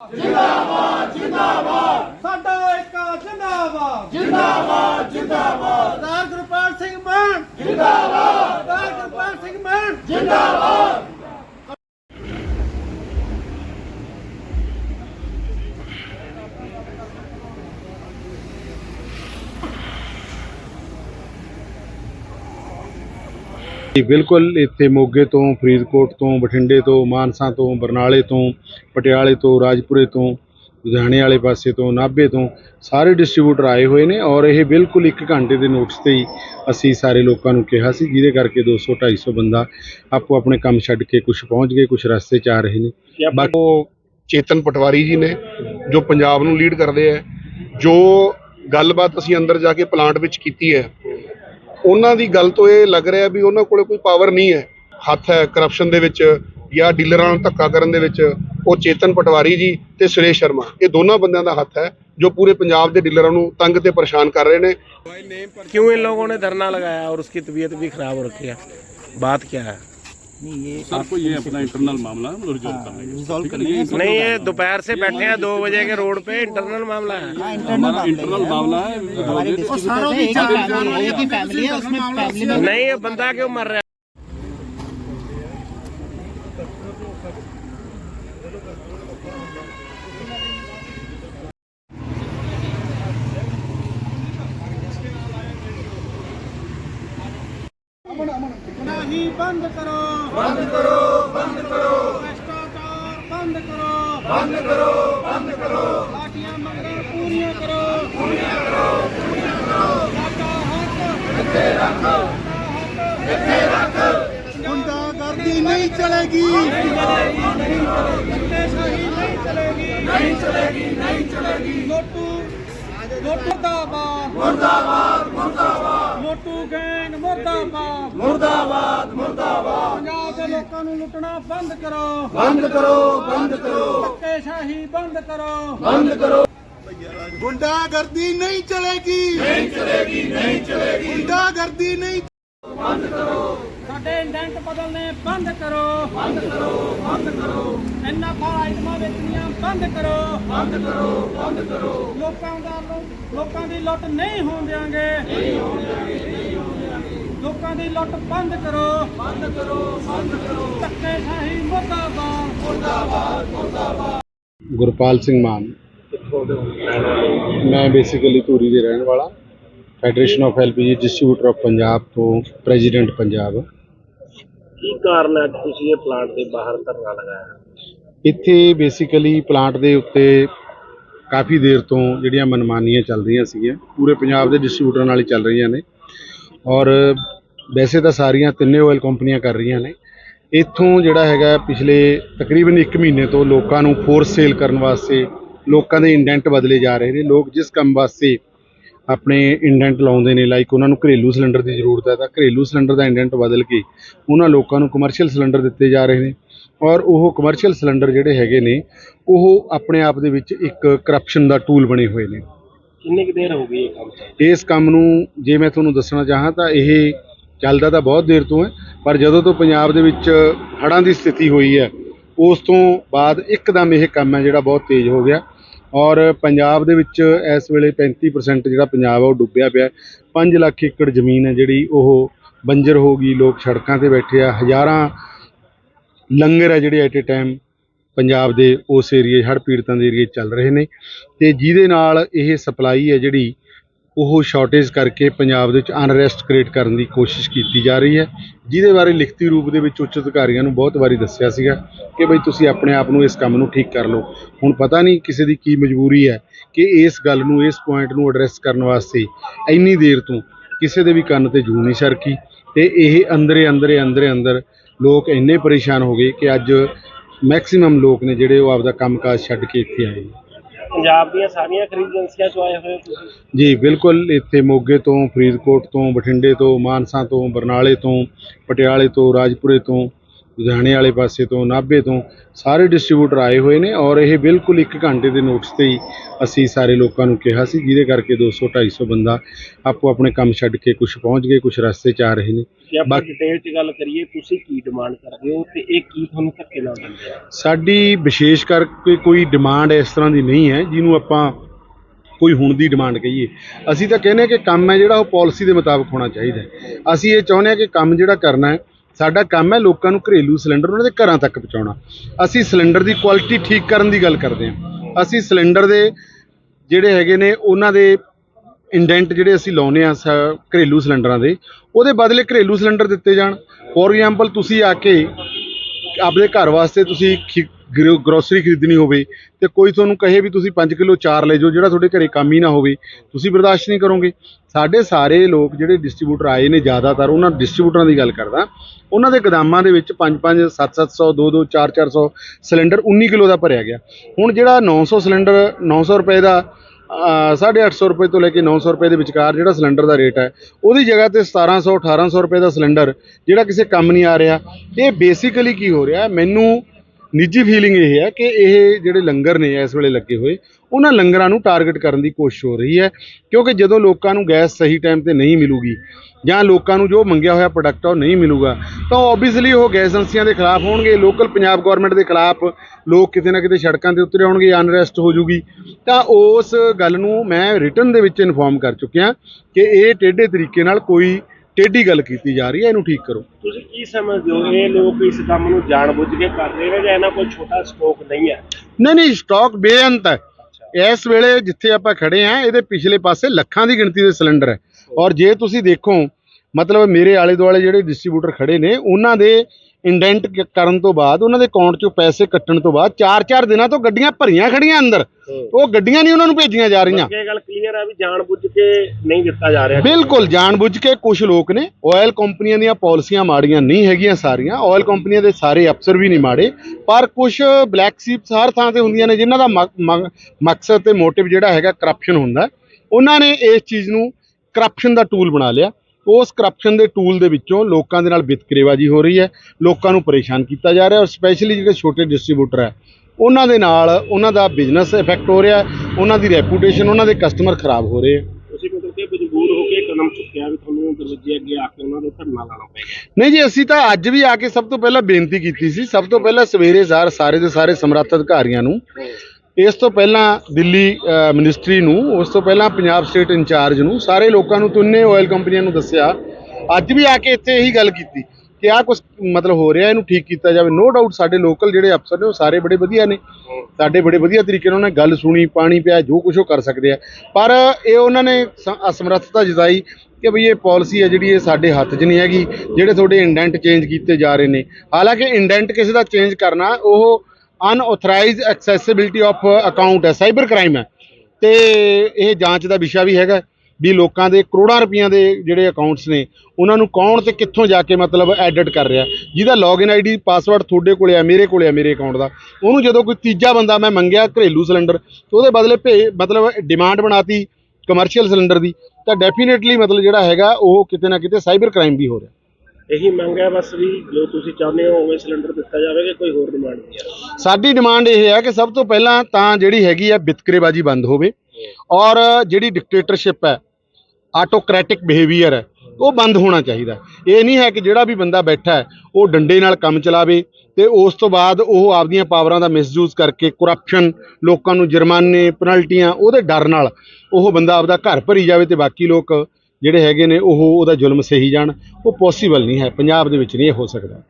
ਜਿੰਦਾਬਾਦ ਜਿੰਦਾਬਾਦ। ਸਾਡਾ ਏਕਾ ਜਿੰਦਾਬਾਦ। ਜਿੰਦਾਬਾਦ ਜਿੰਦਾਬਾਦ। ਸਰਦਾਰ ਗੁਰਪਾਲ ਸਿੰਘ ਮਾਨ। ਜਿੰਦਾਬਾਦ। ਸਰਦਾਰ ਗੁਰਪਾਲ ਸਿੰਘ ਮਾਨ। ਜੀ ਬਿਲਕੁਲ ਇੱਥੇ ਮੋਗੇ ਤੋਂ ਫਰੀਦਕੋਟ ਤੋਂ ਬਠਿੰਡੇ ਤੋਂ ਮਾਨਸਾ ਤੋਂ ਬਰਨਾਲੇ ਤੋਂ ਪਟਿਆਲੇ ਤੋਂ ਰਾਜਪੁਰੇ ਤੋਂ ਲੁਧਿਆਣੇ ਵਾਲੇ ਪਾਸੇ ਤੋਂ ਨਾਭੇ ਤੋਂ ਸਾਰੇ ਡਿਸਟ੍ਰੀਬਿਊਟਰ ਆਏ ਹੋਏ ਨੇ ਔਰ ਇਹ ਬਿਲਕੁਲ 1 ਘੰਟੇ ਦੇ ਨੋਟਿਸ ਤੇ ਹੀ ਅਸੀਂ ਸਾਰੇ ਲੋਕਾਂ ਨੂੰ ਕਿਹਾ ਸੀ ਜਿਹਦੇ ਕਰਕੇ 200 250 ਬੰਦਾ ਆਪੋ ਆਪਣੇ ਕੰਮ ਛੱਡ ਕੇ ਕੁਝ ਪਹੁੰਚ ਗਏ ਕੁਝ ਰਸਤੇ 'ਚ ਆ ਰਹੇ ਨੇ। ਬਾਕੀ ਚੇਤਨ ਪਟਵਾਰੀ ਜੀ ਨੇ ਜੋ ਪੰਜਾਬ ਨੂੰ ਲੀਡ ਕਰਦੇ ਆ ਜੋ ਗੱਲਬਾਤ ਅਸੀਂ ਅੰਦਰ ਜਾ ਕੇ ਪਲਾਂਟ ਵਿੱਚ ਕੀਤੀ ਹੈ ਉਹਨਾਂ ਦੀ ਗੱਲ ਤੋਂ ਇਹ ਲੱਗ ਰਿਹਾ ਵੀ ਉਹਨਾਂ ਕੋਲੇ ਕੋਈ ਪਾਵਰ ਨਹੀਂ ਹੈ ਹੱਥ ਹੈ ਕਰਪਸ਼ਨ ਦੇ ਵਿੱਚ ਜਾਂ ਡੀਲਰਾਂ ਨੂੰ ਧੱਕਾ ਕਰਨ ਦੇ ਵਿੱਚ ਉਹ ਚੇਤਨ ਪਟਵਾਰੀ ਜੀ ਤੇ ਸੁਰੇਸ਼ ਸ਼ਰਮਾ ਇਹ ਦੋਨਾਂ ਬੰਦਿਆਂ ਦਾ ਹੱਥ ਹੈ ਜੋ ਪੂਰੇ ਪੰਜਾਬ ਦੇ ਡੀਲਰਾਂ ਨੂੰ ਤੰਗ ਤੇ ਪਰੇਸ਼ਾਨ ਕਰ ਰਹੇ ਨੇ क्यों इन लोगों ने धरना लगाया और उसकी तबीयत भी खराब हो रखी है बात क्या है सर को ये अपना इंटरनल मामला रिजॉल्व करने का नहीं ये दोपहर से बैठे हैं दो बजे के रोड पे इंटरनल मामला है हमारा इंटरनल मामला है हमारे डिस्ट्रीब्यूटर है एक ही फैमिली एक ही फैमिली है उसमें फैमिली में नहीं ये बंदा क्यों मर रहा है ਨਹੀਂ ਚਲੇਗੀ। ਨਹੀਂ ਚਲੇਗੀ ਨਹੀਂ ਚਲੇਗੀ ਸਹੀ ਨਹੀਂ ਚਲੇਗੀ ਨਹੀਂ ਚਲੇਗੀ ਨਹੀਂ ਚਲੇਗੀ ਲੋਟੂ ਮੁਰਦਾਬਾਦ। ਮੁਰਦਾਬਾਦ ਮੁਰਦਾਬਾਦ। ਲੋਟੂ ਗੈਂਗ ਮੁਰਦਾਬਾਦ। ਮੁਰਦਾਬਾਦ ਮੁਰਦਾਬਾਦ। ਪੰਜਾਬ ਦੇ ਲੋਕਾਂ ਨੂੰ ਲੁੱਟਣਾ ਬੰਦ ਕਰੋ। ਬੰਦ ਕਰੋ ਬੰਦ ਕਰੋ। ਧੱਕੇਸ਼ਾਹੀ ਬੰਦ ਕਰੋ। ਬੰਦ ਕਰੋ। ਗੁੰਡਾਗਰਦੀ ਨਹੀਂ ਚਲੇਗੀ। ਨਹੀਂ ਚਲੇਗੀ ਨਹੀਂ ਚਲੇਗੀ। ਗੁੰਡਾਗਰਦੀ ਨਹੀਂ ਬੰਦ ਕਰੋ। ਸਾਡੇ ਇੰਡੈਂਟ ਬਦਲਨੇ ਬੰਦ ਕਰੋ। ਬੰਦ ਕਰੋ ਬੰਦ ਕਰੋ। ਇੰਨਾ ਫਾਲ ਆਈਟਮਾਂ ਵੇਚਣੀਆਂ ਬੰਦ ਕਰੋ। ਬੰਦ ਕਰੋ ਬੰਦ ਕਰੋ। ਲੋਕਾਂ ਦਾ ਲੋਕਾਂ ਦੀ ਲੁੱਟ ਨਹੀਂ ਹੋਣ ਦਿਆਂਗੇ। ਨਹੀਂ ਹੋਣ ਦਿਆਂਗੇ ਨਹੀਂ ਹੋਣ ਦਿਆਂਗੇ। ਲੋਕਾਂ ਦੀ ਲੁੱਟ ਬੰਦ ਕਰੋ। ਬੰਦ ਕਰੋ ਬੰਦ ਕਰੋ। ਧੱਕੇ ਸ਼ਾਹੀ ਮੁਰਦਾਬਾਦ। ਗੁਰਪਾਲ ਸਿੰਘ ਮਾਨ। ਮੈਂ ਬੇਸਿਕਲੀ ਧੂਰੀ ਦੇ ਰਹਿਣ ਵਾਲਾ। Federation of LPG distributor of Punjab ਤੋਂ ਪ੍ਰੈਜ਼ੀਡੈਂਟ ਪੰਜਾਬ। ਕੀ ਕਾਰਨ ਹੈ ਕਿ ਤੁਸੀਂ ਇਹ ਪਲਾਂਟ ਦੇ ਬਾਹਰ ਧਰਨਾ ਲਗਾਇਆ? ਇੱਥੇ ਬੇਸਿਕਲੀ ਪਲਾਂਟ ਦੇ ਉੱਤੇ ਕਾਫੀ ਦੇਰ ਤੋਂ ਜਿਹੜੀਆਂ ਮਨਮਾਨੀਆਂ ਚੱਲ ਰਹੀਆਂ ਸੀਗੀਆਂ, ਪੂਰੇ ਪੰਜਾਬ ਦੇ ਡਿਸਟ੍ਰੀਬਿਊਟਰਾਂ ਨਾਲ ਹੀ ਚੱਲ ਰਹੀਆਂ ਨੇ। ਔਰ ਵੈਸੇ ਤਾਂ ਸਾਰੀਆਂ ਤਿੰਨੇ ਆਇਲ ਕੰਪਨੀਆਂ ਕਰ ਰਹੀਆਂ ਨੇ। ਇੱਥੋਂ ਜਿਹੜਾ ਹੈਗਾ ਪਿਛਲੇ ਤਕਰੀਬਨ 1 ਮਹੀਨੇ ਤੋਂ ਲੋਕਾਂ ਨੂੰ ਫੋਰਸ ਸੇਲ ਕਰਨ ਵਾਸਤੇ ਲੋਕਾਂ ਦੇ ਇੰਡੈਂਟ ਬਦਲੇ ਜਾ ਰਹੇ ਨੇ। ਲੋਕ ਜਿਸ ਕੰਮ ਵਾਸਤੇ ਆਪਣੇ ਇੰਡੈਂਟ ਲਾਉਂਦੇ ਨੇ ਲਾਈਕ ਉਹਨਾਂ ਨੂੰ ਘਰੇਲੂ ਸਿਲੰਡਰ ਦੀ ਜ਼ਰੂਰਤ ਹੈ। ਤਾਂ ਘਰੇਲੂ ਸਿਲੰਡਰ ਦਾ ਇੰਡੈਂਟ ਬਦਲ ਕੇ ਉਹਨਾਂ ਲੋਕਾਂ ਨੂੰ ਕਮਰਸ਼ੀਅਲ ਸਿਲੰਡਰ ਦਿੱਤੇ ਜਾ ਰਹੇ ਨੇ। ਔਰ ਉਹ ਕਮਰਸ਼ੀਅਲ ਸਿਲੰਡਰ ਜਿਹੜੇ ਹੈਗੇ ਨੇ ਉਹ ਆਪਣੇ ਆਪ ਦੇ ਵਿੱਚ ਇੱਕ ਕਰਪਸ਼ਨ ਦਾ ਟੂਲ ਬਣੇ ਹੋਏ ਨੇ। ਕਿੰਨੇ ਕਿ ਦੇਰ ਹੋ ਗਈ ਇਹ ਕੰਮ? ਚੱਲਦਾ ਇਸ ਕੰਮ ਨੂੰ ਜੇ ਮੈਂ ਤੁਹਾਨੂੰ ਦੱਸਣਾ ਚਾਹਾਂ ਤਾਂ ਇਹ ਚੱਲਦਾ ਤਾਂ ਬਹੁਤ ਦੇਰ ਤੋਂ ਹੈ ਪਰ ਜਦੋਂ ਤੋਂ ਪੰਜਾਬ ਦੇ ਵਿੱਚ ਹੜ੍ਹਾਂ ਦੀ ਸਥਿਤੀ ਹੋਈ ਹੈ ਉਸ ਤੋਂ ਬਾਅਦ ਇੱਕਦਮ ਇਹ ਕੰਮ ਹੈ ਜਿਹੜਾ ਬਹੁਤ ਤੇਜ਼ ਹੋ ਗਿਆ। ਔਰ ਪੰਜਾਬ ਦੇ ਵਿੱਚ ਇਸ ਵੇਲੇ 35% ਜਿਹੜਾ ਪੰਜਾਬ ਆ, ਉਹ ਡੁੱਬਿਆ ਪਿਆ 5 ਲੱਖ ਏਕੜ ਜ਼ਮੀਨ ਹੈ ਜਿਹੜੀ, ਉਹ ਬੰਜਰ ਹੋ ਗਈ, ਲੋਕ ਸੜਕਾਂ ਤੇ ਬੈਠੇ ਆ। ਹਜ਼ਾਰਾਂ ਲੰਗਰ ਹੈ ਜਿਹੜੇ ਐਟ ਏ ਟਾਈਮ ਪੰਜਾਬ ਦੇ ਉਸ ਏਰੀਏ, ਹੜ੍ਹ ਪੀੜਤਾਂ ਦੇ ਏਰੀਏ ਚੱਲ ਰਹੇ ਨੇ। ਤੇ ਜਿਹਦੇ ਨਾਲ ਇਹ ਸਪਲਾਈ ਹੈ ਜਿਹੜੀ ਉਹ ਸ਼ਾਰਟੇਜ ਕਰਕੇ ਪੰਜਾਬ ਦੇ ਵਿੱਚ ਅਨਰੈਸਟ ਕ੍ਰੀਏਟ ਕਰਨ ਦੀ ਕੋਸ਼ਿਸ਼ ਕੀਤੀ ਜਾ ਰਹੀ ਹੈ। ਜਿਹਦੇ ਬਾਰੇ ਲਿਖਤੀ ਰੂਪ ਦੇ ਵਿੱਚ ਉੱਚ ਅਧਿਕਾਰੀਆਂ ਨੂੰ ਬਹੁਤ ਵਾਰੀ ਦੱਸਿਆ ਸੀਗਾ ਕਿ ਬਈ ਤੁਸੀਂ ਆਪਣੇ ਆਪ ਨੂੰ ਇਸ ਕੰਮ ਨੂੰ ਠੀਕ ਕਰ ਲਓ। ਹੁਣ ਪਤਾ ਨਹੀਂ ਕਿਸੇ ਦੀ ਕੀ ਮਜਬੂਰੀ ਹੈ ਕਿ ਇਸ ਗੱਲ ਨੂੰ, ਇਸ ਪੁਆਇੰਟ ਨੂੰ ਐਡਰੈਸ ਕਰਨ ਵਾਸਤੇ ਇੰਨੀ ਦੇਰ ਤੋਂ ਕਿਸੇ ਦੇ ਵੀ ਕੰਨ ਤੇ ਜੂ ਨਹੀਂ ਸਰਕੀ ਤੇ ਇਹ ਅੰਦਰੇ ਅੰਦਰੇ ਅੰਦਰੇ ਅੰਦਰ ਲੋਕ ਇੰਨੇ ਪਰੇਸ਼ਾਨ ਹੋ ਗਏ ਕਿ ਅੱਜ ਮੈਕਸਿਮਮ ਲੋਕ ਨੇ ਜਿਹੜੇ ਉਹ ਆਪਦਾ ਕੰਮਕਾਜ ਛੱਡ ਕੇ ਇੱਥੇ ਆਏ ਪੰਜਾਬ ਦੀਆਂ ਸਾਰੀਆਂ ਖਰੀਦ ਏਜੰਸੀਆਂ ਚੋਂ ਆਏ ਹੋਏ ਹੋ ਤੁਸੀਂ? ਜੀ, ਬਿਲਕੁਲ ਇੱਥੇ ਮੋਗੇ ਤੋਂ, ਫਰੀਦਕੋਟ ਤੋਂ, ਬਠਿੰਡੇ ਤੋਂ, ਮਾਨਸਾ ਤੋਂ, ਬਰਨਾਲੇ ਤੋਂ, ਪਟਿਆਲੇ ਤੋਂ, ਰਾਜਪੁਰੇ ਤੋਂ ਲੁਧਿਆਣੇ ਵਾਲੇ ਪਾਸੇ ਤੋਂ ਨਾਭੇ ਤੋਂ ਸਾਰੇ ਡਿਸਟ੍ਰੀਬਿਊਟਰ ਆਏ ਹੋਏ ਨੇ ਔਰ ਇਹ ਬਿਲਕੁਲ 1 ਘੰਟੇ ਦੇ ਨੋਟਿਸ ਤੇ ਹੀ ਅਸੀਂ ਸਾਰੇ ਲੋਕਾਂ ਨੂੰ ਕਿਹਾ ਸੀ ਜਿਹਦੇ ਕਰਕੇ 200 250 ਬੰਦਾ ਆਪੋ ਆਪਣੇ ਕੰਮ ਛੱਡ ਕੇ ਕੁਝ ਪਹੁੰਚ ਗਏ ਕੁਝ ਰਸਤੇ 'ਚ ਆ ਰਹੇ ਨੇ। ਜੇ ਆਪਾਂ ਡਿਟੇਲ 'ਚ ਗੱਲ ਕਰੀਏ ਤੁਸੀਂ ਕੀ ਡਿਮਾਂਡ ਕਰਦੇ ਹੋ ਤੇ ਇਹ ਕੀ ਤੁਹਾਨੂੰ ਧੱਕੇ ਨਾਲ ਦਿੰਦੇ ਆ? ਸਾਡੀ ਵਿਸ਼ੇਸ਼ ਕਰਕੇ ਕੋਈ ਡਿਮਾਂਡ ਇਸ ਤਰ੍ਹਾਂ ਦੀ ਨਹੀਂ ਹੈ ਜਿਹਨੂੰ ਆਪਾਂ ਕੋਈ ਹੁਣ ਦੀ ਡਿਮਾਂਡ ਕਹੀਏ। ਅਸੀਂ ਤਾਂ ਕਹਿੰਦੇ ਕਿ ਕੰਮ ਹੈ ਜਿਹੜਾ ਉਹ ਪਾਲਿਸੀ ਦੇ ਮੁਤਾਬਕ ਹੋਣਾ ਚਾਹੀਦਾ ਅਸੀਂ ਇਹ ਚਾਹੁੰਦੇ ਹਾਂ ਕਿ ਕੰਮ ਜਿਹੜਾ ਕਰਨਾ ਹੈ ਸਾਡਾ ਕੰਮ ਹੈ ਲੋਕਾਂ ਨੂੰ ਘਰੇਲੂ ਸਿਲੰਡਰ ਉਹਨਾਂ ਦੇ ਘਰਾਂ ਤੱਕ ਪਹੁੰਚਾਉਣਾ। ਅਸੀਂ ਸਿਲੰਡਰ ਦੀ ਕੁਆਲਿਟੀ ਠੀਕ ਕਰਨ ਦੀ ਗੱਲ ਕਰਦੇ ਹਾਂ। ਅਸੀਂ ਸਿਲੰਡਰ ਦੇ ਜਿਹੜੇ ਹੈਗੇ ਨੇ, ਉਹਨਾਂ ਦੇ ਇੰਡੈਂਟ ਜਿਹੜੇ ਅਸੀਂ ਲਾਉਨੇ ਆ ਘਰੇਲੂ ਸਿਲੰਡਰਾਂ ਦੇ, ਉਹਦੇ ਬਦਲੇ ਘਰੇਲੂ ਸਿਲੰਡਰ ਦਿੱਤੇ ਜਾਣ। ਫੋਰ ਐਗਜ਼ਾਮਪਲ, ਤੁਸੀਂ ਆ ਕੇ ਆਪਣੇ ਘਰ ਵਾਸਤੇ ਤੁਸੀਂ ਗਰੋਸਰੀ ਖਰੀਦਣੀ ਹੋਵੇ ਤੇ ਕੋਈ ਤੁਹਾਨੂੰ ਕਹੇ ਵੀ ਤੁਸੀਂ 5 ਕਿਲੋ ਚਾਰ ਲੈ ਜਾਓ ਜਿਹੜਾ ਤੁਹਾਡੇ ਘਰੇ ਕੰਮ ਹੀ ਨਾ ਹੋਵੇ ਤੁਸੀਂ ਬਰਦਾਸ਼ਤ ਨਹੀਂ ਕਰੋਗੇ। ਸਾਡੇ ਸਾਰੇ ਲੋਕ ਜਿਹੜੇ ਡਿਸਟ੍ਰੀਬਿਊਟਰ ਆਏ ਨੇ ਜ਼ਿਆਦਾਤਰ ਉਹਨਾਂ ਡਿਸਟ੍ਰੀਬਿਊਟਰਾਂ ਦੀ ਗੱਲ ਕਰਦਾ। ਉਹਨਾਂ ਦੇ ਗਦਾਮਾਂ ਦੇ ਵਿੱਚ 5 5 7 700 2 2 4 400 ਸਿਲੰਡਰ 19 ਕਿਲੋ ਦਾ ਭਰਿਆ ਗਿਆ। ਹੁਣ ਜਿਹੜਾ 900 ਸਿਲੰਡਰ 900 ਰੁਪਏ ਦਾ ਅਹ, ਸਾਢੇ 800 ਰੁਪਏ ਤੋਂ ਲੈ ਕੇ 900 ਰੁਪਏ ਦੇ ਵਿਚਕਾਰ ਜਿਹੜਾ ਸਿਲੰਡਰ ਦਾ ਰੇਟ ਹੈ ਉਹਦੀ ਜਗ੍ਹਾ ਤੇ 1700 1800 ਰੁਪਏ ਦਾ ਸਿਲੰਡਰ ਜਿਹੜਾ ਕਿਸੇ ਕੰਮ ਨਹੀਂ ਆ ਰਿਹਾ। ਇਹ ਬੇਸਿਕਲੀ ਕੀ ਹੋ ਰਿਹਾ ਮੈਨੂੰ ਨਿੱਜੀ ਫੀਲਿੰਗ ਇਹ ਹੈ ਕਿ ਇਹ ਜਿਹੜੇ ਲੰਗਰ ਨੇ ਇਸ ਵੇਲੇ ਲੱਗੇ ਹੋਏ, ਉਹਨਾਂ ਲੰਗਰਾਂ ਨੂੰ ਟਾਰਗੇਟ ਕਰਨ ਦੀ ਕੋਸ਼ਿਸ਼ ਹੋ ਰਹੀ ਹੈ, ਕਿਉਂਕਿ ਜਦੋਂ ਲੋਕਾਂ ਨੂੰ ਗੈਸ ਸਹੀ ਟਾਈਮ ਤੇ ਨਹੀਂ ਮਿਲੂਗੀ ਜਾਂ ਲੋਕਾਂ ਨੂੰ ਜੋ ਮੰਗਿਆ ਹੋਇਆ ਪ੍ਰੋਡਕਟ ਆ ਉਹ ਨਹੀਂ ਮਿਲੂਗਾ, ਤਾਂ ਆਬਵੀਅਸਲੀ ਉਹ ਗੈਸ ਏਜੰਸੀਆਂ ਦੇ ਖਿਲਾਫ ਹੋਣਗੇ ਲੋਕਲ ਪੰਜਾਬ ਗਵਰਨਮੈਂਟ ਦੇ ਖਿਲਾਫ ਲੋਕ ਕਿਤੇ ਨਾ ਕਿਤੇ ਸੜਕਾਂ ਤੇ ਉਤਰੇ ਆਉਣਗੇ ਅਨਰੈਸਟ ਹੋ ਜੂਗੀ, ਤਾਂ ਉਸ ਗੱਲ ਨੂੰ ਮੈਂ ਰਿਟਰਨ ਦੇ ਵਿੱਚ ਇਨਫੋਰਮ ਕਰ ਚੁੱਕਿਆ ਕਿ ਇਹ ਟੇਢੇ ਤਰੀਕੇ ਨਾਲ ਕੋਈ ਟੇਢੀ ਗੱਲ ਕੀਤੀ ਜਾ ਰਹੀ ਹੈ ਇਹਨੂੰ ਠੀਕ ਕਰੋ। ਤੁਸੀਂ ਕੀ ਸਮਝਦੇ ਹੋ? ਇਹ ਲੋਕ ਇਸ ਕੰਮ ਨੂੰ ਜਾਣਬੁੱਝ ਕੇ ਕਰ ਰਹੇ ਨੇ ਜਾਂ ਇਹਨਾਂ ਕੋਲ ਛੋਟਾ ਸਟਾਕ ਨਹੀਂ ਹੈ? ਨਹੀਂ ਨਹੀਂ ਸਟਾਕ ਬੇਅੰਤ ਹੈ। ਇਸ ਵੇਲੇ ਜਿੱਥੇ ਆਪਾਂ ਖੜੇ ਆ ਇਹਦੇ ਪਿਛਲੇ ਪਾਸੇ ਲੱਖਾਂ ਦੀ ਗਿਣਤੀ ਦੇ ਸਿਲੰਡਰ ਹੈ। ਔਰ ਜੇ ਤੁਸੀਂ ਦੇਖੋ ਮਤਲਬ ਮੇਰੇ ਆਲੇ ਦੁਆਲੇ ਜਿਹੜੇ ਡਿਸਟ੍ਰੀਬਿਊਟਰ ਖੜੇ ਨੇ ਉਹਨਾਂ ਦੇ ਇੰਡੈਂਟ ਕਰਨ ਤੋਂ ਬਾਅਦ ਉਹਨਾਂ ਦੇ ਅਕਾਊਂਟ 'ਚੋਂ ਪੈਸੇ ਕੱਟਣ ਤੋਂ ਬਾਅਦ 4-4 ਦਿਨਾਂ ਤੋਂ ਗੱਡੀਆਂ ਭਰੀਆਂ ਖੜੀਆਂ ਅੰਦਰ। ਉਹ ਗੱਡੀਆਂ ਨਹੀਂ ਉਹਨਾਂ ਨੂੰ ਭੇਜੀਆਂ ਜਾ ਰਹੀਆਂ। ਇਹ ਗੱਲ ਕਲੀਅਰ ਆ ਵੀ ਜਾਣਬੁੱਝ ਕੇ ਨਹੀਂ ਦਿੱਤਾ ਜਾ ਰਿਹਾ। ਬਿਲਕੁਲ ਜਾਣਬੁੱਝ ਕੇ ਕੁਝ ਲੋਕ ਨੇ ਆਇਲ ਕੰਪਨੀਆਂ ਦੀਆਂ ਪਾਲਿਸੀਆਂ ਮਾੜੀਆਂ ਨਹੀਂ ਹੈਗੀਆਂ ਸਾਰੀਆਂ ਆਇਲ ਕੰਪਨੀਆਂ ਦੇ ਸਾਰੇ ਅਫਸਰ ਵੀ ਨਹੀਂ ਮਾੜੇ ਪਰ ਕੁਝ ਬਲੈਕ ਸੀਪਸ ਹਰ ਥਾਂ ਤੇ ਹੁੰਦੀਆਂ ਨੇ ਜਿਨ੍ਹਾਂ ਦਾ ਮਕਸਦ ਤੇ ਮੋਟਿਵ ਜਿਹੜਾ ਹੈਗਾ ਕਰਪਸ਼ਨ ਹੁੰਦਾ ਉਹਨਾਂ ਨੇ ਇਸ ਚੀਜ਼ ਨੂੰ ਕਰਪਸ਼ਨ ਦਾ ਟੂਲ ਬਣਾ ਲਿਆ। ਉਸ ਕਰਪਸ਼ਨ ਦੇ ਟੂਲ ਦੇ ਵਿੱਚੋਂ ਲੋਕਾਂ ਦੇ ਨਾਲ ਵਿਤਕਰੇਬਾਜ਼ੀ ਹੋ ਰਹੀ ਹੈ ਲੋਕਾਂ ਨੂੰ ਪਰੇਸ਼ਾਨ ਕੀਤਾ ਜਾ ਰਿਹਾ ਔਰ ਸਪੈਸ਼ਲੀ ਜਿਹੜੇ ਛੋਟੇ ਡਿਸਟ੍ਰੀਬਿਊਟਰ ਹੈ ਉਹਨਾਂ ਦੇ ਨਾਲ ਉਹਨਾਂ ਦਾ ਬਿਜ਼ਨਸ ਇਫੈਕਟ ਹੋ ਰਿਹਾ ਉਹਨਾਂ ਦੀ ਰੈਪੂਟੇਸ਼ਨ ਉਹਨਾਂ ਦੇ ਕਸਟਮਰ ਖਰਾਬ ਹੋ ਰਹੇ ਹੈ। ਤੁਸੀਂ ਮਤਲਬ ਕਿ ਮਜਬੂਰ ਹੋ ਕੇ ਕਦਮ ਚੁੱਕਿਆ ਵੀ ਤੁਹਾਨੂੰ ਦਰਵਾਜ਼ੇ ਅੱਗੇ ਆ ਕੇ ਉਹਨਾਂ ਦੇ ਧਰਨਾ ਲਾਣਾ ਪਏਗਾ ਨਹੀਂ ਜੀ ਅਸੀਂ ਤਾਂ ਅੱਜ ਵੀ ਆ ਕੇ ਸਭ ਤੋਂ ਪਹਿਲਾਂ ਬੇਨਤੀ ਕੀਤੀ ਸੀ ਸਭ ਤੋਂ ਪਹਿਲਾਂ ਸਵੇਰੇ ਸਾਰ ਸਾਰੇ ਦੇ ਸਾਰੇ ਸਮਰੱਥ ਅਧਿਕਾਰੀਆਂ ਨੂੰ ਇਸ ਤੋਂ ਪਹਿਲਾਂ ਦਿੱਲੀ ਅ, ਮਿਨਿਸਟਰੀ ਨੂੰ ਉਸ ਤੋਂ ਪਹਿਲਾਂ ਪੰਜਾਬ ਸਟੇਟ ਇੰਚਾਰਜ ਨੂੰ ਸਾਰੇ ਲੋਕਾਂ ਨੂੰ ਤਿੰਨੇ ਆਇਲ ਕੰਪਨੀਆਂ ਨੂੰ ਦੱਸਿਆ। ਅੱਜ ਵੀ ਆ ਕੇ ਇੱਥੇ ਇਹੀ ਗੱਲ ਕੀਤੀ ਕਿ ਆਹ ਕੁਝ ਮਤਲਬ ਹੋ ਰਿਹਾ ਇਹਨੂੰ ਠੀਕ ਕੀਤਾ ਜਾਵੇ। ਨੋ ਡਾਊਟ ਸਾਡੇ ਲੋਕਲ ਜਿਹੜੇ ਅਫਸਰ ਨੇ ਉਹ ਸਾਰੇ ਬੜੇ ਵਧੀਆ ਨੇ। ਸਾਡੇ ਬੜੇ ਵਧੀਆ ਤਰੀਕੇ ਨਾਲ ਉਹਨਾਂ ਨੇ ਗੱਲ ਸੁਣੀ ਪਾਣੀ ਪਿਆ ਜੋ ਕੁਝ ਉਹ ਕਰ ਸਕਦੇ ਆ। ਪਰ ਇਹ ਉਹਨਾਂ ਨੇ ਸ- ਅਸਮਰੱਥਤਾ ਜਤਾਈ ਕਿ ਭਈ ਇਹ ਪਾਲਿਸੀ ਹੈ ਜਿਹੜੀ ਇਹ ਸਾਡੇ ਹੱਥ 'ਚ ਨਹੀਂ ਹੈਗੀ ਜਿਹੜੇ ਤੁਹਾਡੇ ਇੰਡੈਂਟ ਚੇਂਜ ਕੀਤੇ ਜਾ ਰਹੇ ਨੇ। ਹਾਲਾਂਕਿ ਇੰਡੈਂਟ ਕਿਸੇ ਦਾ ਚੇਂਜ ਕਰਨਾ ਉਹ ਅਨਆਥੋਰਾਈਜ਼ਡ ਐਕਸੈਸਿਬਿਲਟੀ ਆਫ ਅਕਾਊਂਟ ਹੈ ਸਾਈਬਰ ਕ੍ਰਾਈਮ ਹੈ। ਤੇ ਇਹ ਜਾਂਚ ਦਾ ਵਿਸ਼ਾ ਵੀ ਹੈਗਾ ਵੀ ਲੋਕਾਂ ਦੇ ਕਰੋੜਾਂ ਰੁਪਈਆਂ ਦੇ ਜਿਹੜੇ ਅਕਾਊਂਟਸ ਨੇ, ਉਹਨਾਂ ਨੂੰ ਕੌਣ ਤੇ ਕਿੱਥੋਂ ਜਾ ਕੇ ਮਤਲਬ ਐਡਿਟ ਕਰ ਰਿਹਾ ਜਿਹਦਾ ਲੌਗਇਨ ਆਈਡੀ ਪਾਸਵਰਡ ਤੁਹਾਡੇ ਕੋਲੇ ਆ ਮੇਰੇ ਕੋਲੇ ਆ ਮੇਰੇ ਅਕਾਊਂਟ ਦਾ। ਉਹਨੂੰ ਜਦੋਂ ਕੋਈ ਤੀਜਾ ਬੰਦਾ ਮੈਂ ਮੰਗਿਆ ਘਰੇਲੂ ਸਿਲੰਡਰ ਤੇ ਉਹਦੇ ਬਦਲੇ ਭੇ, ਮਤਲਬ ਡਿਮਾਂਡ ਬਣਾਤੀ ਕਮਰਸ਼ੀਅਲ ਸਿਲੰਡਰ ਦੀ, ਤਾਂ ਡੈਫੀਨੇਟਲੀ ਮਤਲਬ ਜਿਹੜਾ ਹੈਗਾ ਉਹ ਕਿਤੇ ਨਾ ਕਿਤੇ ਸਾਈਬਰ ਕ੍ਰਾਈਮ ਵੀ ਹੋ ਰਿਹਾ। ਇਹੀ ਮੰਗ ਹੈ ਬਸ ਵੀ ਜੋ ਤੁਸੀਂ ਚਾਹੁੰਦੇ ਹੋ ਉਵੇਂ ਸਿਲੰਡਰ ਦਿੱਤਾ ਜਾਵੇ ਕਿ ਕੋਈ ਹੋਰ ਡਿਮਾਂਡ ਨਹੀਂ ਹੈ। ਸਾਡੀ ਡਿਮਾਂਡ ਇਹ ਹੈ ਕਿ ਸਭ ਤੋਂ ਪਹਿਲਾਂ ਤਾਂ ਜਿਹੜੀ ਹੈਗੀ ਹੈ ਵਿਤਕਰੇਬਾਜ਼ੀ ਬੰਦ ਹੋਵੇ ਔਰ ਜਿਹੜੀ ਡਿਕਟੇਟਰਸ਼ਿਪ ਹੈ ਆਟੋਕ੍ਰੈਟਿਕ ਬਿਹੇਵੀਅਰ ਹੈ, ਉਹ ਬੰਦ ਹੋਣਾ ਚਾਹੀਦਾ ਇਹ ਨਹੀਂ ਹੈ ਕਿ ਜਿਹੜਾ ਵੀ ਬੰਦਾ ਬੈਠਾ ਹੈ, ਉਹ ਡੰਡੇ ਨਾਲ ਕੰਮ ਚਲਾਵੇ ਤੇ ਉਸ ਤੋਂ ਬਾਅਦ ਉਹ ਆਪਦੀਆਂ ਪਾਵਰਾਂ ਦਾ ਮਿਸਯੂਜ਼ ਕਰਕੇ ਕਰਪਸ਼ਨ ਲੋਕਾਂ ਨੂੰ ਜੁਰਮਾਨੇ ਪੈਨਲਟੀਆਂ ਉਹਦੇ ਡਰ ਨਾਲ ਉਹ ਬੰਦਾ ਆਪਦਾ ਘਰ ਭਰੀ ਜਾਵੇ ਤੇ ਬਾਕੀ ਲੋਕ ਜਿਹੜੇ ਹੈਗੇ ਨੇ ਉਹ ਉਹਦਾ ਜ਼ੁਲਮ ਸਹੀ ਜਾਣ। ਉਹ ਪੋਸੀਬਲ ਨਹੀਂ ਹੈ। ਪੰਜਾਬ ਦੇ ਵਿੱਚ ਨਹੀਂ ਇਹ ਹੋ ਸਕਦਾ।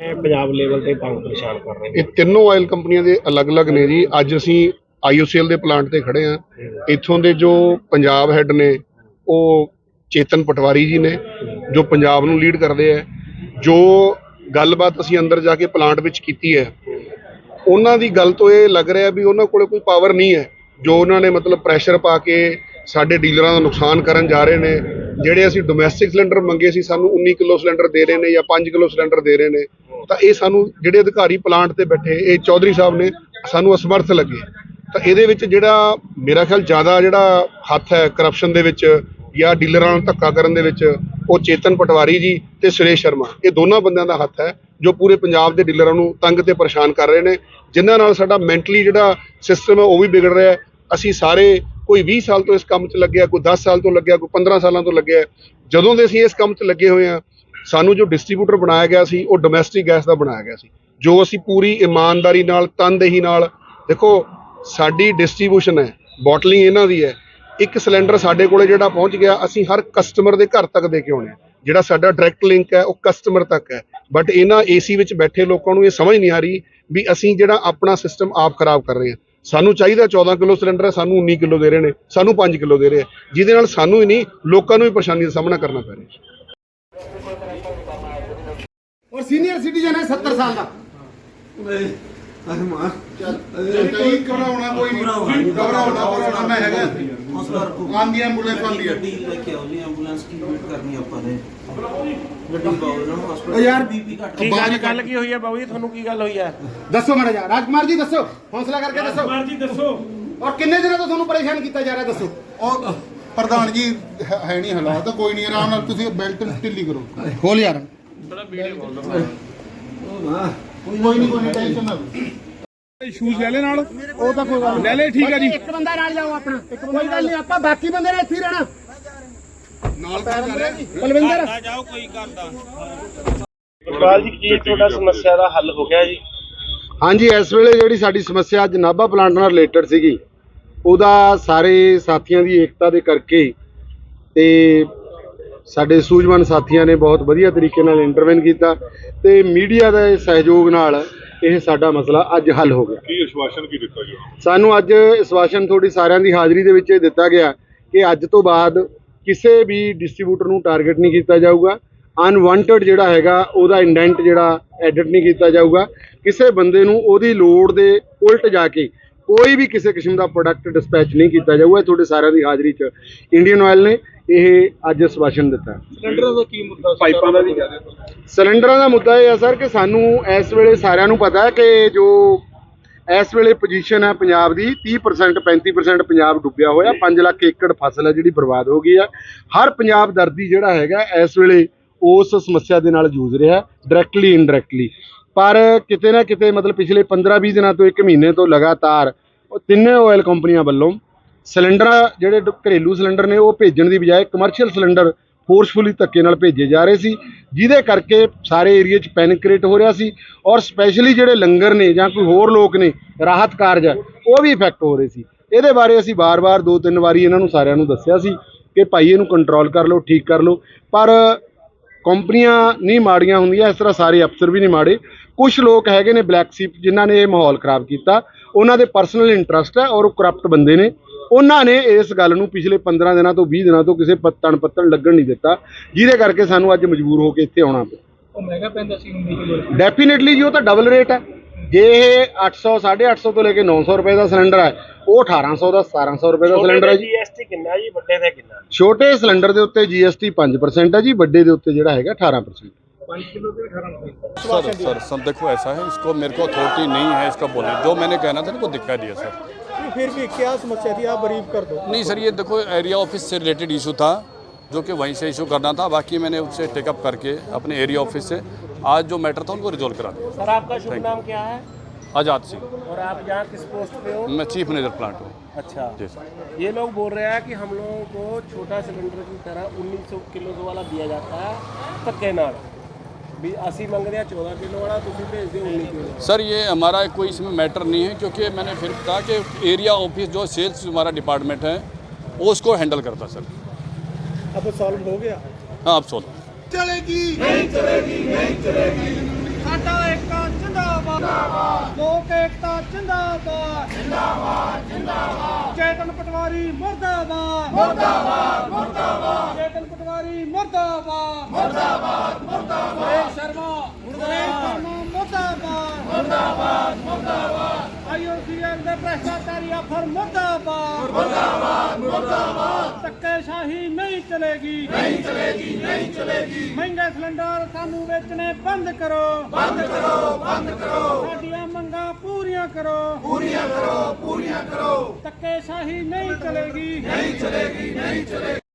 ਇਹ ਪੰਜਾਬ ਲੈਵਲ ਤੇ ਤੰਗ ਪਰੇਸ਼ਾਨ ਕਰ ਰਹੇ ਨੇ। ਇਹ ਤਿੰਨੋਂ ਆਇਲ ਕੰਪਨੀਆਂ ਦੇ ਅਲੱਗ-ਅਲੱਗ ਨੇ ਜੀ। ਅੱਜ ਅਸੀਂ ਆਈਓਸੀਐਲ ਦੇ ਪਲਾਂਟ ਤੇ ਖੜੇ ਆ ਇੱਥੋਂ ਦੇ ਜੋ ਪੰਜਾਬ ਹੈੱਡ ਨੇ ਉਹ ਚੇਤਨ ਪਟਵਾਰੀ ਜੀ ਨੇ ਜੋ ਪੰਜਾਬ ਨੂੰ ਲੀਡ ਕਰਦੇ ਆ। ਜੋ ਗੱਲਬਾਤ ਅਸੀਂ ਅੰਦਰ ਜਾ ਕੇ ਪਲਾਂਟ ਵਿੱਚ ਕੀਤੀ ਹੈ ਉਹਨਾਂ ਦੀ ਗੱਲ ਤੋਂ ਇਹ ਲੱਗ ਰਿਹਾ ਵੀ ਉਹਨਾਂ ਕੋਲੇ ਕੋਈ ਪਾਵਰ ਨਹੀਂ ਹੈ। ਜੋ ਉਹਨਾਂ ਨੇ ਮਤਲਬ ਪ੍ਰੈਸ਼ਰ ਪਾ ਕੇ ਸਾਡੇ ਡੀਲਰਾਂ ਦਾ ਨੁਕਸਾਨ ਕਰਨ ਜਾ ਰਹੇ ਨੇ। ਜਿਹੜੇ ਅਸੀਂ ਡੋਮੈਸਟਿਕ ਸਿਲੰਡਰ ਮੰਗੇ ਸੀ, ਸਾਨੂੰ 19 ਕਿਲੋ ਸਿਲੰਡਰ ਦੇ ਰਹੇ ਨੇ ਜਾਂ 5 ਕਿਲੋ ਸਿਲੰਡਰ ਦੇ ਰਹੇ ਨੇ। ਤਾਂ ਇਹ ਸਾਨੂੰ ਜਿਹੜੇ ਅਧਿਕਾਰੀ ਪਲਾਂਟ ਤੇ ਬੈਠੇ, ਇਹ ਚੌਧਰੀ ਸਾਹਿਬ ਨੇ ਸਾਨੂੰ ਅਸਮਰਥ ਲੱਗੇ। ਤਾਂ ਇਹਦੇ ਵਿੱਚ ਜਿਹੜਾ ਮੇਰਾ ਖਿਆਲ ਜ਼ਿਆਦਾ ਜਿਹੜਾ ਹੱਥ ਹੈ ਕਰਪਸ਼ਨ ਦੇ ਵਿੱਚ ਜਾਂ ਡੀਲਰਾਂ ਨੂੰ ਧੱਕਾ ਕਰਨ ਦੇ ਵਿੱਚ, ਉਹ ਚੇਤਨ ਪਟਵਾਰੀ ਜੀ ਤੇ ਸੁਰੇਸ਼ ਸ਼ਰਮਾ। ਇਹ ਦੋਨਾਂ ਬੰਦਿਆਂ ਦਾ ਹੱਥ ਹੈ ਜੋ ਪੂਰੇ ਪੰਜਾਬ ਦੇ ਡੀਲਰਾਂ ਨੂੰ ਤੰਗ ਤੇ ਪਰੇਸ਼ਾਨ ਕਰ ਰਹੇ ਨੇ। ਜਿਨ੍ਹਾਂ ਨਾਲ ਸਾਡਾ ਮੈਂਟਲੀ ਜਿਹੜਾ ਸਿਸਟਮ ਹੈ, ਉਹ ਵੀ ਵਿਗੜ ਰਿਹਾ ਹੈ। ਅਸੀਂ ਸਾਰੇ ਕੋਈ 20 ਸਾਲ ਤੋਂ ਇਸ ਕੰਮ 'ਚ ਲੱਗਿਆ, ਕੋਈ 10 ਸਾਲ ਤੋਂ ਲੱਗਿਆ, ਕੋਈ 15 ਸਾਲਾਂ ਤੋਂ ਲੱਗਿਆ, ਜਦੋਂ ਦੇ ਅਸੀਂ ਇਸ ਕੰਮ 'ਚ ਲੱਗੇ ਹੋਏ ਆ ਸਾਨੂੰ ਜੋ ਡਿਸਟ੍ਰੀਬਿਊਟਰ ਬਣਾਇਆ ਗਿਆ ਸੀ, ਉਹ ਡੋਮੈਸਟਿਕ ਗੈਸ ਦਾ ਬਣਾਇਆ ਗਿਆ ਸੀ, ਜੋ ਅਸੀਂ ਪੂਰੀ ਇਮਾਨਦਾਰੀ ਨਾਲ, ਤਨਦੇਹੀ ਨਾਲ, ਦੇਖੋ ਸਾਡੀ ਡਿਸਟ੍ਰੀਬਿਊਸ਼ਨ ਹੈ ਬੋਟਲਿੰਗ ਇਹਨਾਂ ਦੀ ਹੈ, ਇੱਕ ਸਿਲੰਡਰ ਸਾਡੇ ਕੋਲੇ ਜਿਹੜਾ ਪਹੁੰਚ ਗਿਆ, ਅਸੀਂ ਹਰ ਕਸਟਮਰ ਦੇ ਘਰ ਤੱਕ ਦੇ ਕੇ ਆਉਣੇ ਆ ਜਿਹੜਾ ਸਾਡਾ ਡਾਇਰੈਕਟ ਲਿੰਕ ਹੈ, ਉਹ ਕਸਟਮਰ ਤੱਕ ਹੈ ਬਟ ਇਹਨਾਂ ਏਸੀ ਵਿੱਚ ਬੈਠੇ ਲੋਕਾਂ ਨੂੰ ਇਹ ਸਮਝ ਨਹੀਂ ਆ ਰਹੀ ਵੀ ਅਸੀਂ ਜਿਹੜਾ ਆਪਣਾ ਸਿਸਟਮ ਆਪ ਖਰਾਬ ਕਰ ਰਹੇ ਹਾਂ। ਸਾਨੂੰ ਚਾਹੀਦਾ 14 ਕਿਲੋ ਸਿਲੰਡਰ ਹੈ ਸਾਨੂੰ 19 ਕਿਲੋ ਦੇ ਰਹੇ ਨੇ ਸਾਨੂੰ 5 ਕਿਲੋ ਦੇ ਰਹੇ ਜਿਹਦੇ ਨਾਲ ਸਾਨੂੰ ਹੀ ਨਹੀਂ ਲੋਕਾਂ ਨੂੰ ਵੀ ਪਰੇਸ਼ਾਨੀ ਦਾ ਸਾਹਮਣਾ ਕਰਨਾ ਪੈ ਰਿਹਾ ਔਰ ਸੀਨੀਅਰ ਸਿਟੀਜ਼ਨ ਹੈ 70 ਸਾਲ ਦਾ। ਅਰੇ ਮਾਂ ਜੀ? ਦੱਸੋ ਰਾਜਕੁਮਾਰ ਜੀ ਦੱਸੋ। ਹੌਸਲਾ ਕਰਕੇ ਦੱਸੋ। ਰਾਜਕੁਮਾਰ ਜੀ ਦੱਸੋ। ਔਰ ਕਿੰਨੇ ਦਿਨਾਂ ਤੋਂ ਤੁਹਾਨੂੰ ਪਰੇਸ਼ਾਨ ਕੀਤਾ ਜਾ ਰਿਹਾ? ਦੱਸੋ। ਔਰ ਪ੍ਰਧਾਨ ਜੀ ਹੈ ਨਹੀਂ ਹਾਲਾਤ ਕੋਈ ਨਹੀਂ। ਆਰਾਮ ਨਾਲ ਤੁਸੀਂ ਬੈਲਟ ਢਿੱਲੀ ਕਰੋ। ਖੋਲ ਯਾਰ। ਬੜਾ ਵੀਡੀਓ ਖੋਲ ਦੋ ਉਹ ਨਾ ਕੋਈ ਨਹੀਂ ਕੋਈ ਨਹੀਂ ਟੈਨਸ਼ਨ ਨਾ ਲਓ। ਸ਼ੂਜ਼ ਲੈ ਲੈ ਨਾਲ। ਉਹ ਤਾਂ ਕੋਈ ਗੱਲ ਲੈ ਲੈ ਠੀਕ ਹੈ ਜੀ। ਇੱਕ ਬੰਦਾ ਨਾਲ ਜਾਓ ਆਪਣਾ। ਕੋਈ ਗੱਲ ਨਹੀਂ ਆਪਾਂ ਬਾਕੀ ਬੰਦੇ ਨੇ ਇੱਥੇ ਹੀ ਰਹਿਣਾ। ਨਾਲ ਪੈ ਜਾ ਰਿਹਾ। ਬਲਵਿੰਦਰ। ਇਕਬਾਲ ਜੀ ਕੀ ਤੁਹਾਡਾ ਸਮੱਸਿਆ ਦਾ ਹੱਲ ਹੋ ਗਿਆ ਜੀ? ਹਾਂਜੀ ਇਸ ਵੇਲੇ ਜਿਹੜੀ ਸਾਡੀ ਸਮੱਸਿਆ ਅੱਜ ਨਾਭਾ ਪਲਾਂਟ ਨਾਲ ਰਿਲੇਟਡ ਸੀਗੀ ਉਹਦਾ ਸਾਰੇ ਸਾਥੀਆਂ ਦੀ ਏਕਤਾ ਦੇ ਕਰਕੇ ਤੇ ਸਾਡੇ ਸੂਝਵਾਨ ਸਾਥੀਆਂ ਨੇ ਬਹੁਤ ਵਧੀਆ ਤਰੀਕੇ ਨਾਲ ਇੰਟਰਵੈਨ ਕੀਤਾ ਤੇ ਮੀਡੀਆ ਦੇ ਸਹਿਯੋਗ ਨਾਲ ਇਹ ਸਾਡਾ ਮਸਲਾ ਅੱਜ ਹੱਲ ਹੋ ਗਿਆ। ਕੀ ਆਸ਼ਵਾਸਨ ਕੀ ਦਿੱਤਾ ਜੀ ਸਾਨੂੰ ਅੱਜ ਇਸਵਾਸ਼ਨ ਤੁਹਾਡੀ ਸਾਰਿਆਂ ਦੀ ਹਾਜ਼ਰੀ ਦੇ ਵਿੱਚ ਇਹ ਦਿੱਤਾ ਗਿਆ ਕਿ ਅੱਜ ਤੋਂ ਬਾਅਦ ਕਿਸੇ ਵੀ ਡਿਸਟ੍ਰੀਬਿਊਟਰ ਨੂੰ ਟਾਰਗੇਟ ਨਹੀਂ ਕੀਤਾ ਜਾਊਗਾ। ਅਨਵਾਂਟਡ ਜਿਹੜਾ ਹੈਗਾ ਉਹਦਾ ਇੰਡੈਂਟ ਜਿਹੜਾ ਐਡਿਟ ਨਹੀਂ ਕੀਤਾ ਜਾਊਗਾ। ਕਿਸੇ ਬੰਦੇ ਨੂੰ ਉਹਦੀ ਲੋੜ ਦੇ ਉਲਟ ਜਾ ਕੇ ਕੋਈ ਵੀ ਕਿਸੇ ਕਿਸਮ ਦਾ ਪ੍ਰੋਡਕਟ ਡਿਸਪੈਚ ਨਹੀਂ ਕੀਤਾ ਜਾਊਗਾ। ਇਹ ਤੁਹਾਡੇ ਸਾਰਿਆਂ ਦੀ ਹਾਜ਼ਰੀ 'ਚ ਇੰਡੀਅਨ ਆਇਲ ਨੇ ਇਹ ਅੱਜ ਇਸਵਾਸ਼ਨ ਦਿੱਤਾ। ਪਾਈਪਾਂ ਦਾ ਜੀ ਸਿਲੰਡਰਾਂ ਦਾ ਮੁੱਦਾ ਇਹ ਹੈ ਸਰ ਕਿ ਸਾਨੂੰ ਇਸ ਵੇਲੇ ਸਾਰਿਆਂ ਨੂੰ ਪਤਾ ਹੈ ਕਿ ਜੋ ਇਸ ਵੇਲੇ ਪੋਜੀਸ਼ਨ ਹੈ ਪੰਜਾਬ ਦੀ 30% 35% ਪੰਜਾਬ ਡੁੱਬਿਆ ਹੋਇਆ 5 ਲੱਖ ਏਕੜ ਫਸਲ ਹੈ ਜਿਹੜੀ ਬਰਬਾਦ ਹੋ ਗਈ ਹੈ ਹਰ ਪੰਜਾਬ ਦਰਦੀ ਜਿਹੜਾ ਹੈਗਾ ਇਸ ਵੇਲੇ ਉਸ ਸਮੱਸਿਆ ਦੇ ਨਾਲ ਜੂਝ ਰਿਹਾ ਡਾਇਰੈਕਟਲੀ ਇਨਡਾਇਰੈਕਟਲੀ ਪਰ ਕਿਤੇ ਨਾ ਕਿਤੇ ਮਤਲਬ ਪਿਛਲੇ 15-20 ਦਿਨਾਂ ਤੋਂ ਇੱਕ ਮਹੀਨੇ ਤੋਂ ਲਗਾਤਾਰ ਉਹ ਤਿੰਨੇ ਆਇਲ ਕੰਪਨੀਆਂ ਵੱਲੋਂ ਸਿਲੰਡਰ ਜਿਹੜੇ ਡ- ਘਰੇਲੂ ਸਿਲੰਡਰ ਨੇ ਉਹ ਭੇਜਣ ਦੀ ਬਜਾਏ ਕਮਰਸ਼ੀਅਲ ਸਿਲੰਡਰ ਫੋਰਸਫੁਲੀ ਧੱਕੇ ਨਾਲ ਭੇਜੇ ਜਾ ਰਹੇ ਸੀ, ਜਿਹਦੇ ਕਰਕੇ ਸਾਰੇ ਏਰੀਆ 'ਚ ਪੈਨਿਕ ਕ੍ਰੀਏਟ ਹੋ ਰਿਹਾ ਸੀ ਔਰ ਸਪੈਸ਼ਲੀ ਜਿਹੜੇ ਲੰਗਰ ਨੇ ਜਾਂ ਕੋਈ ਹੋਰ ਲੋਕ ਨੇ, ਰਾਹਤ ਕਾਰਜ, ਉਹ ਵੀ ਇਫੈਕਟ ਹੋ ਰਹੇ ਸੀ। ਇਹਦੇ ਬਾਰੇ ਅਸੀਂ ਬਾਰ-ਬਾਰ ਦੋ ਤਿੰਨ ਵਾਰੀ ਇਹਨਾਂ ਨੂੰ ਸਾਰਿਆਂ ਨੂੰ ਦੱਸਿਆ ਸੀ ਕਿ ਭਾਈ ਇਹਨੂੰ ਕੰਟਰੋਲ ਕਰ ਲਓ, ਠੀਕ ਕਰ ਲਓ। ਪਰ ਕੰਪਨੀਆਂ ਨਹੀਂ ਮਾੜੀਆਂ ਹੁੰਦੀਆਂ, ਇਸ ਤਰ੍ਹਾਂ ਸਾਰੇ ਅਫਸਰ ਵੀ ਨਹੀਂ ਮਾੜੇ। ਕੁਝ ਲੋਕ ਹੈਗੇ ਨੇ ਬਲੈਕ ਸੀਪ ਜਿਨ੍ਹਾਂ ਨੇ ਇਹ ਮਾਹੌਲ ਖਰਾਬ ਕੀਤਾ। ਉਹਨਾਂ ਦੇ ਪਰਸਨਲ ਇੰਟਰਸਟ ਹੈ ਔਰ ਉਹ ਕਰਪਟ ਬੰਦੇ ਨੇ। ਉਹਨਾਂ ਨੇ ਇਸ ਗੱਲ ਨੂੰ ਪਿਛਲੇ 15 ਦਿਨਾਂ ਤੋਂ 20 ਦਿਨਾਂ ਤੋਂ ਕਿਸੇ ਪੱਤਣ ਪੱਤਣ ਲੱਗਣ ਨਹੀਂ ਦਿੱਤਾ ਜਿਹਦੇ ਕਰਕੇ ਸਾਨੂੰ ਅੱਜ ਮਜਬੂਰ ਹੋ ਕੇ ਇੱਥੇ ਆਉਣਾ ਪਿਆ ਉਹ ਮਹਿੰਗਾ ਪੈਂਦਾ ਸੀ ਡੈਫੀਨਿਟਲੀ ਜੀ ਉਹ ਤਾਂ ਡਬਲ ਰੇਟ ਹੈ ਜੇ ਇਹ 800 850 ਤੋਂ ਲੈ ਕੇ 900 ਰੁਪਏ ਦਾ ਸਿਲੰਡਰ ਹੈ ਉਹ 1800 ਦਾ 1700 ਰੁਪਏ ਦਾ ਸਿਲੰਡਰ ਹੈ ਜੀ ਜੀਐਸਟੀ ਕਿੰਨਾ ਜੀ ਵੱਡੇ ਦਾ ਕਿੰਨਾ ਛੋਟੇ ਸਿਲੰਡਰ ਦੇ ਉੱਤੇ GST 5% ਹੈ ਜੀ ਵੱਡੇ ਦੇ ਉੱਤੇ ਜਿਹੜਾ ਹੈਗਾ 18% सर सर सब देखो ऐसा है इसको मेरे को अथॉरिटी नहीं है इसका बोलने जो मैंने कहना था ना वो दिखा दिया सर फिर भी क्या समस्या थी? आप बरीफ कर दो। नहीं सर ये देखो एरिया ऑफ़िस से रिलेटेड इशू था जो कि वहीं से इशू करना था। बाकी मैंने उससे टेकअप करके अपने एरिया ऑफ़िस से आज जो मैटर था उनको रिजोल्व करा दिया। सर आपका शुभ नाम क्या है? आज़ाद सिंह। और आप यहाँ किस पोस्ट पे हो? मैं चीफ मैनेजर प्लांट हूँ। अच्छा। जी सर। ये लोग बोल रहे हैं कि हम लोगों को छोटा सिलेंडर की तरह 1900 किलो वाला दिया जाता है ਧੱਕੇ ਨਾਲ ਵੀ ਅਸੀਂ ਮੰਗਦੇ ਆ 14 ਕਿਲੋ ਵਾਲਾ ਤੁਸੀਂ ਭੇਜ ਦਿਓ 19 ਕਿਲੋ सर ये हमारा कोई इसमें मैटर नहीं है क्योंकि मैंने फिर कहा कि एरिया ऑफिस जो सेल्स हमारा डिपार्टमेंट है वो उसको हैंडल करता सर अब सॉल्व हो गया हाँ आप सोलो ਚਲੇਗੀ ਸਾਡਾ ਏਕਾ ਜਿੰਦਾਬਾਦ ਲੋਕ ਏਕਤਾ ਜਿੰਦਾਬਾਦ ਜਿੰਦਾਬਾਦ ਜਿੰਦਾਬਾਦ ਚੇਤਨ ਪਟਵਾਰੀ ਮੁਰਦਾਬਾਦ ਮੁਰਦਾਬਾਦ ਮੁਰਦਾਬਾਦ ਚੇਤਨ ਪਟਵਾਰੀ ਮੁਰਦਾਬਾਦ ਮੁਰਦਾਬਾਦ ਮੁਰਦਾਬਾਦ ਮੁਰਦਾਬਾਦ ਮੁਰਦਾਬਾਦ। ਆਈਓਸੀਐਲ ਦੇ ਭ੍ਰਿਸ਼ਟਾਚਾਰੀ ਅਫਰ ਮੁਰਦਾਬਾਦ। ਮੁਰਦਾਬਾਦ ਮੁਰਦਾਬਾਦ। ਧੱਕੇਸ਼ਾਹੀ ਨਹੀਂ ਚਲੇਗੀ। ਨਹੀਂ ਚਲੇਗੀ ਨਹੀਂ ਚਲੇਗੀ। ਮਹਿੰਗੇ ਸਿਲੰਡਰ ਸਾਨੂੰ ਵੇਚਣੇ ਬੰਦ ਕਰੋ। ਬੰਦ ਕਰੋ ਬੰਦ ਕਰੋ। ਸਾਡੀਆਂ ਮੰਗਾਂ ਪੂਰੀਆਂ ਕਰੋ। ਪੂਰੀਆਂ ਕਰੋ ਪੂਰੀਆਂ ਕਰੋ। ਧੱਕੇਸ਼ਾਹੀ ਨਹੀਂ ਚਲੇਗੀ। ਨਹੀਂ ਚਲੇਗੀ ਨਹੀਂ ਚਲੇਗੀ।